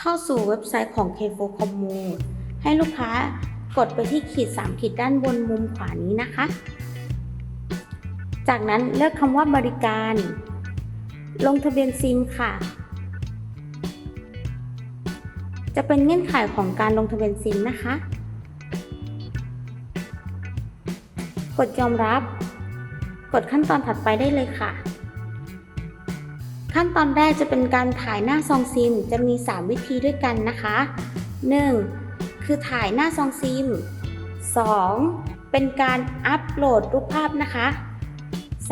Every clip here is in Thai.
เข้าสู่เว็บไซต์ของ K4 Commu ให้ลูกค้ากดไปที่ขีด 3 ขีดด้านบนมุมขวานี้นะคะ จากนั้นเลือกคำว่าบริการ ลงทะเบียนซิมค่ะ จะเป็นเงื่อนไขของการลงทะเบียนซิมนะคะ กดยอมรับ กดขั้นตอนถัดไปได้เลยค่ะ ขั้นตอนแรกจะเป็นการถ่ายหน้าซองซิมจะมี 3 วิธีด้วยกันนะคะ 1. คือถ่ายหน้าซองซิม 2. เป็นการอัปโหลดรูปภาพนะคะ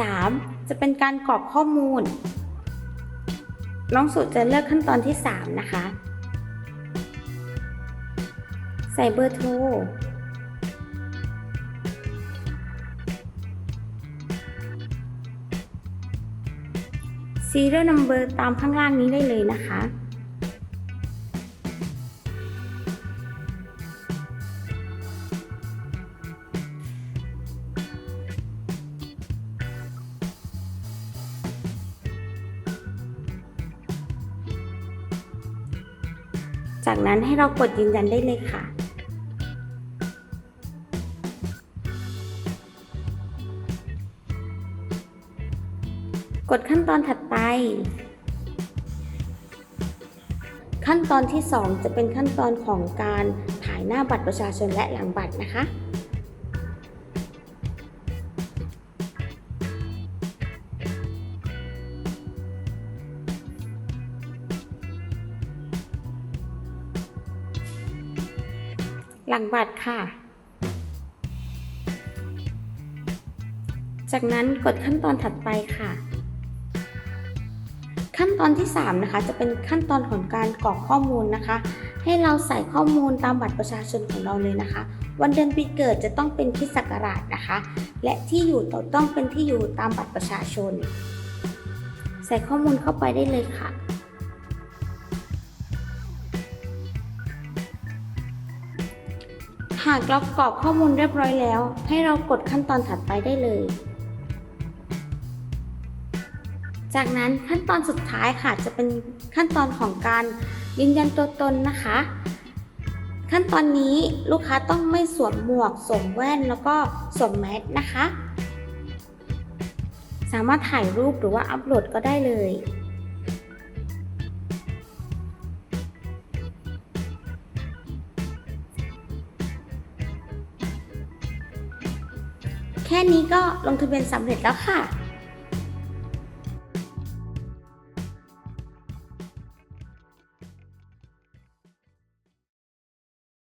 3. จะเป็นการกรอกข้อมูล น้องสุดจะเลือกขั้นตอนที่ 3 นะคะ ใส่เบอร์โทร serial number ตามข้างล่างนี้ได้เลยนะคะ จากนั้นให้เรากดยืนยันได้เลยค่ะ กดขั้นตอนถัดไป ขั้นตอนที่ 2 จะเป็นขั้นตอนของการถ่ายหน้าบัตรประชาชนและหลังบัตรนะคะหลังบัตรค่ะ จากนั้นกดขั้นตอนถัดไปค่ะ ขั้นตอนที่ 3 นะคะ จะเป็นขั้นตอนของการกรอกข้อมูลนะคะ ให้เราใส่ข้อมูลตามบัตรประชาชนของเราเลยนะคะ วันเดือนปีเกิดจะต้องเป็นคริดศักราชนะคะ และที่อยู่ต้องเป็นที่อยู่ตามบัตรประชาชน ใส่ข้อมูลเข้าไปได้เลยค่ะหากเรากรอกข้อมูลเรียบร้อยแล้ว ให้เรากดขั้นตอนถัดไปได้เลย จากนั้นขั้นตอนสุดท้ายค่ะจะเป็นขั้นตอนของการยืนยันตัวตนนะคะ ขั้นตอนนี้ลูกค้าต้องไม่สวมหมวกสวมแว่นแล้วก็สวมแมสนะคะ สามารถถ่ายรูปหรือว่าอัปโหลดก็ได้เลยแค่นี้ก็ลงทะเบียนสำเร็จแล้วค่ะ